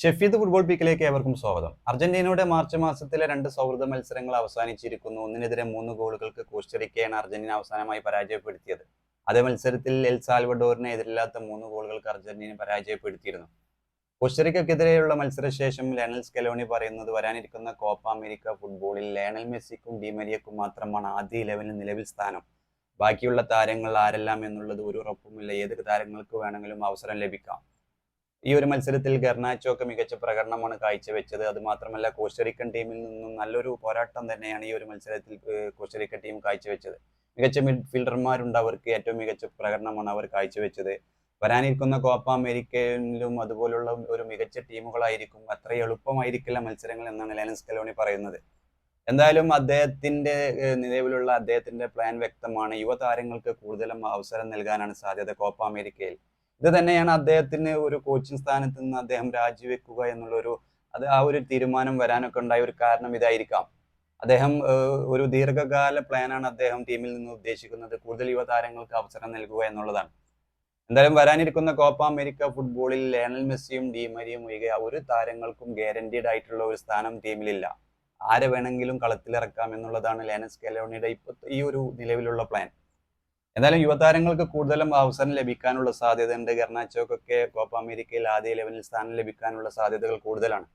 Shefeed football പീക്കിലേക്ക് ഏവർക്കും സ്വാഗതം. അർജന്റീനയുടെ മാർച്ച് മാസത്തിലെ രണ്ട് സൗഹൃദ മത്സരങ്ങൾ അവസാനിച്ചിരിക്കുന്നു. ഒന്നിനെതിരെ മൂന്ന് ഗോളുകൾക്ക് കോസ്റ്ററിക്കയാണ് അർജന്റീന അവസാനമായി പരാജയപ്പെടുത്തിയത്. അതേ മത്സരത്തിൽ എൽ സാൽവഡോറിനെ എതിരില്ലാത്ത മൂന്ന് ഗോളുകൾക്ക് അർജന്റീന പരാജയപ്പെടുത്തിയിരുന്നു. കോസ്റ്ററിക്കെതിരെയുള്ള മത്സരശേഷം ലയണൽ സ്കെലോണി പറയുന്നത് വരാനിരിക്കുന്ന കോപ്പ അമേരിക്ക ഫുട്ബോളിൽ ലയണൽ മെസ്സിക്കും ഡിമരിയക്കും മാത്രമാണ് ആദ്യ ഇലവനിൽ നിലവിൽ സ്ഥാനം. ബാക്കിയുള്ള താരങ്ങൾ ആരെല്ലാം എന്നുള്ളത് ഒരു ഉറപ്പുമില്ല. ഏത് താരങ്ങൾക്ക് വേണമെങ്കിലും അവസരം ലഭിക്കാം. ഈ ഒരു മത്സരത്തിൽ ഗർണാച്ചോ ഒക്കെ മികച്ച പ്രകടനമാണ് കാഴ്ചവെച്ചത്. അത് മാത്രമല്ല കോസ്റ്ററിക്കൻ ടീമിൽ നിന്നും നല്ലൊരു പോരാട്ടം തന്നെയാണ് ഈ ഒരു മത്സരത്തിൽ കോസ്റ്ററിക്കൻ കോസ്റ്ററിക്ക ടീം കാഴ്ചവെച്ചത്. മികച്ച മിഡ്ഫീൽഡർമാരുണ്ട് അവർക്ക് ഏറ്റവും മികച്ച പ്രകടനമാണ് അവർ കാഴ്ചവെച്ചത്. വരാനിരിക്കുന്ന കോപ്പ അമേരിക്കയിലും അതുപോലുള്ള ഒരു മികച്ച ടീമുകളായിരിക്കും അത്ര എളുപ്പമായിരിക്കില്ല മത്സരങ്ങൾ എന്നാണ് ലെനസ് കലോണി പറയുന്നത്. എന്തായാലും അദ്ദേഹത്തിന്റെ നിലവിലുള്ള അദ്ദേഹത്തിന്റെ പ്ലാൻ വ്യക്തമാണ്. യുവതാരങ്ങൾക്ക് കൂടുതലും അവസരം നൽകാനാണ് സാധ്യത കോപ്പ അമേരിക്കയിൽ. ഇത് തന്നെയാണ് അദ്ദേഹത്തിന് ഒരു കോച്ചിങ് സ്ഥാനത്ത് നിന്ന് അദ്ദേഹം രാജിവെക്കുക എന്നുള്ളൊരു അത് ആ ഒരു തീരുമാനം വരാനൊക്കെ ഉണ്ടായ ഒരു കാരണം ഇതായിരിക്കാം. അദ്ദേഹം ഒരു ദീർഘകാല പ്ലാനാണ് അദ്ദേഹം ടീമിൽ നിന്ന് ഉദ്ദേശിക്കുന്നത്. കൂടുതൽ യുവതാരങ്ങൾക്ക് അവസരം നൽകുക എന്നുള്ളതാണ്. എന്തായാലും വരാനിരിക്കുന്ന കോപ്പ അമേരിക്ക ഫുട്ബോളിൽ ലയണൽ മെസ്സിയും ഡിമരിയും ഒഴികെ ഒരു താരങ്ങൾക്കും ഗ്യാരണ്ടീഡ് ആയിട്ടുള്ള ഒരു സ്ഥാനം ടീമിലില്ല ആരെ വേണമെങ്കിലും കളത്തിലിറക്കാം എന്നുള്ളതാണ് ലേനസ് കെലോണിയുടെ ഇപ്പോൾ ഈ ഒരു നിലവിലുള്ള പ്ലാൻ എന്തായാലും യുവതാരങ്ങൾക്ക് കൂടുതലും അവസരം ലഭിക്കാനുള്ള സാധ്യതയുണ്ട് ഗർണാച്ചോക്കൊക്കെ കോപ്പ അമേരിക്കയിൽ ആദ്യ ലെവലിൽ സ്ഥാനം ലഭിക്കാനുള്ള സാധ്യതകൾ കൂടുതലാണ്.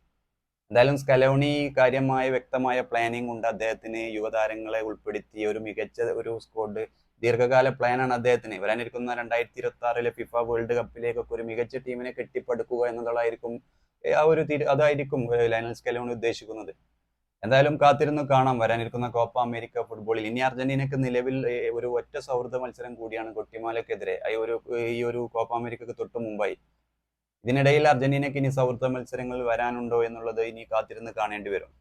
എന്തായാലും സ്കലോണി കാര്യമായ വ്യക്തമായ പ്ലാനിംഗ് ഉണ്ട്. അദ്ദേഹത്തിന് യുവതാരങ്ങളെ ഉൾപ്പെടുത്തി ഒരു മികച്ച ഒരു സ്ക്വാഡ് ദീർഘകാല പ്ലാനാണ് അദ്ദേഹത്തിന്. വരാനിരിക്കുന്ന രണ്ടായിരത്തി ഇരുപത്തി ആറിലെ ഫിഫ വേൾഡ് കപ്പിലേക്കൊക്കെ ഒരു മികച്ച ടീമിനെ കെട്ടിപ്പടുക്കുക എന്നുള്ളതായിരിക്കും ആ ഒരു അതായിരിക്കും ലൈനൽ സ്കലോണി ഉദ്ദേശിക്കുന്നത്. എന്തായാലും കാത്തിരുന്ന് കാണാം. വരാനിരിക്കുന്ന കോപ്പ അമേരിക്ക ഫുട്ബോളിൽ ഇനി അർജന്റീനക്ക് നിലവിൽ ഒരു ഒറ്റ സൗഹൃദ മത്സരം കൂടിയാണ് കൊട്ടിമാലക്കെതിരെ ഈ ഒരു ഈ ഒരു കോപ്പ അമേരിക്കക്ക് തൊട്ട് മുമ്പായി. ഇതിനിടയിൽ അർജന്റീനക്ക് ഇനി സൗഹൃദ മത്സരങ്ങൾ വരാനുണ്ടോ എന്നുള്ളത് ഇനി കാത്തിരുന്ന് കാണേണ്ടി വരും.